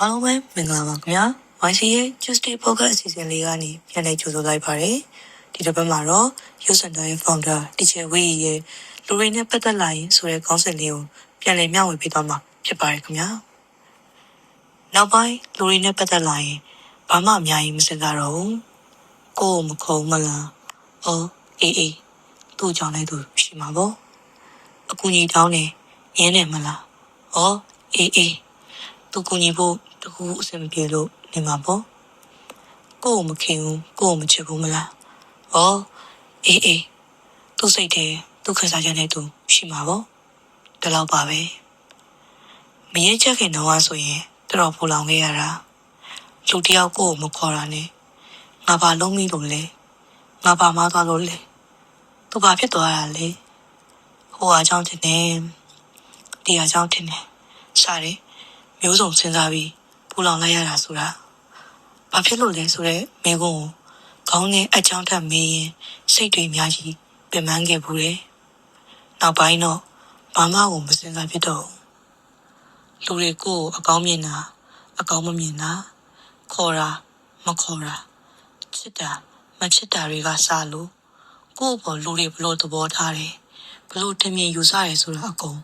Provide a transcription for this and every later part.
အားလုံးပဲမင်္ဂလာပါခင်ဗျာ YC ရဲ့ Tuesday Podcast အစီအစဉ်လေးကနေပြန်လည်ကြိုဆိုလိုက်ပါတယ်ဒီတစ်ပတ်မှာတော့ Youth Center ရဲ့ founder Teacher Wei ရဲ့လူတွေနဲ့ပတ်သက်လာရင်ဆိုတဲ့ခေါင်းစဉ်လေးကိုပြန်လည်မျှဝေပေးသွားမှာဖြစ်ပါတယ်ခင်ဗျာနောက်ပိုင်းလူတွေနဲ့ပတ်သက်လာရင်ဘာမှအများကြီးမစင်စားတော့ဘူးကိုယ်ကိုမခုံမလားအော်အေးအေးသူ့ကြောင့်လည်းသူရှိမှာပေါ့အကူကြီးတောင်းနေရင်းနေမလားအော်အေးအေး သူကူညီဖို့တကူအဆင်မပြေလို့နေမှာပေါ့ကို့ကိုမခင်ဘူးကို့ကိုမချစ်ဘူးမလားဩအေးအေးသူ့စိတ်ထဲသူ့ခံစားချက်နဲ့သူရှိမှာပေါ့ဒီလောက်ပါပဲမရင်ချက်ခင်တော့ဆိုရင်တော်တော်ပူလောင်ခဲ့ရတာလူတယောက်ကို့ကိုမခေါ်တာနဲ့ငါဘာလုံးမိလို့လဲငါဘာမှသွားလို့လဲသူဘာဖြစ်သွားတာလဲဟိုအားကြောင့်တင်နေဒီအားကြောင့်တင်နေစားတယ် မျိုးစုံစဉ်းစားပြီးပူလောင်လိုက်ရတာဆိုတာဘာဖြစ်လို့လဲဆိုတော့မိကုန်းကိုခေါင်းနဲ့အချောင်းထပ်မေးရင်စိတ်တွေအများကြီးပင်ပန်းခဲ့ဘူးတယ်။နောက်ပိုင်းတော့ဘာမှကိုမစဉ်းစားဖြစ်တော့ဘူးလူတွေကိုယ်ကိုအကောင်းမြင်တာအကောင်းမမြင်တာခေါ်တာမခေါ်တာချစ်တာမချစ်တာတွေကစလို့ကိုယ့်ဘောလူတွေဘလို့သဘောထားတယ်ဘလို့တင်မြင်ယူဆရဲဆိုတာအကုန်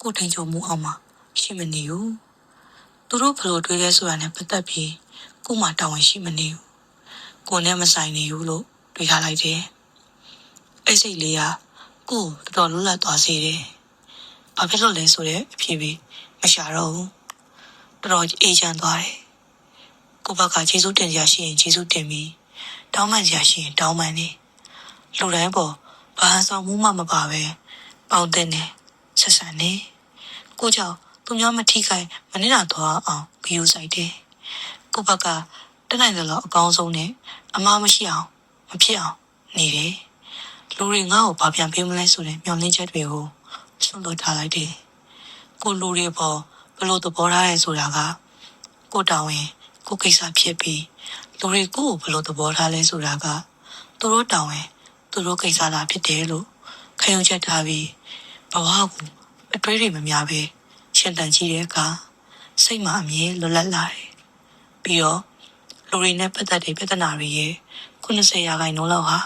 ကိုယ်ထိန်ချုံမှုအောင်မှာရှိမနေဘူး သူတို့ဘလို့တွေးလဲဆိုတာနဲ့ပတ်သက်ပြီးကို့မှာတာဝန်ရှိမနေဘူးကိုနဲ့မဆိုင်နေဘူးလို့တွေးထားလိုက်တယ်အဲ့စိတ်လေးကကို့ကိုတော်တော်လွတ်လပ်သွားစေတယ်ဘာဖြစ်လို့လဲဆိုတော့အဖြစ်ပြီးမရှာတော့ဘူးတော်တော်အေးချမ်းသွားတယ်ကို့ဘက်ကခြေစွတင်စရာရှိရင်ခြေစွတင်ပြီးတောင်းပန်စရာရှိရင်တောင်းပန်နေလူတိုင်းပေါ်ဘာဆောင်မှုမှမပါပဲပေါင်းတဲ့နေဆက်ဆံနေကိုကြောင့် သူများမထိခိုက်မနစ်နာသွားအောင်ဂယူဆိုင်တယ်။ကိုဘက်ကတက်နိုင်တယ်လို့အကောင်းဆုံးနဲ့အမားမရှိအောင်မဖြစ်အောင်နေတယ်။လူတွေငါ့ကိုဘာပြန်ပေးမလဲဆိုတဲ့မျှော်လင့်ချက်တွေကိုဆွန့်လွတ်ထားလိုက်တယ်။ကိုလူတွေပေါ်ဘယ်လိုသဘောထားရဲဆိုတာကကိုတောင်းရင်ကိုကိစ္စဖြစ်ပြီးလူတွေကိုယ်ကိုဘယ်လိုသဘောထားလဲဆိုတာကသူတို့တောင်းရင်သူတို့ကိစ္စသာဖြစ်တယ်လို့ခံယူချက်ထားပြီးဘဝကိုအတွေးတွေမများပဲ ရှင်တန်ကြည့်တဲ့အခါစိတ်မှာအမြဲလွတ်လပ်လာတယ်။ပြီးတော့လူတွေနဲ့ပတ်သက်တဲ့ပြဿနာတွေရဲ့90ရာခိုင်နှုန်းလောက်ဟာ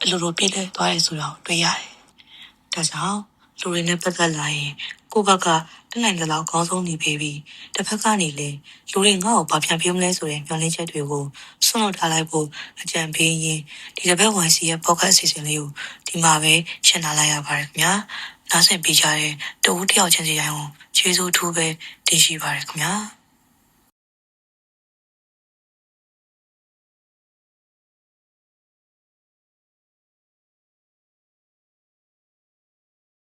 အလိုလိုပြည့်လဲသွားတယ်ဆိုတော့တွေ့ရတယ်။ဒါကြောင့်လူတွေနဲ့ပတ်သက်လာရင်ကိုယ့်ဘက်က တနိုင်တဲ့လောက်အကောင်းဆုံးနေပြီပြီးတစ်ဖက်ကနေလေလူတွေငါ့ကိုဘာပြန်ပြောမလဲဆိုတဲ့မျှော်လင့်ချက်တွေကိုဆွန့်လွတ်ထားလိုက်ဖို့အကြံပေးရင်ဒီတစ်ပတ်ဝန်စီရဲ့ podcast အစီအစဉ်လေးကိုဒီမှာပဲရှင်းလာလိုက်ရပါတယ်ခင်ဗျာ။နားဆင်ပေးကြတဲ့တဦးတစ်ယောက်ချင်းစီတိုင်းကိုကျေးဇူးထူးပဲတင်ရှိပါတယ်ခင်ဗျာ။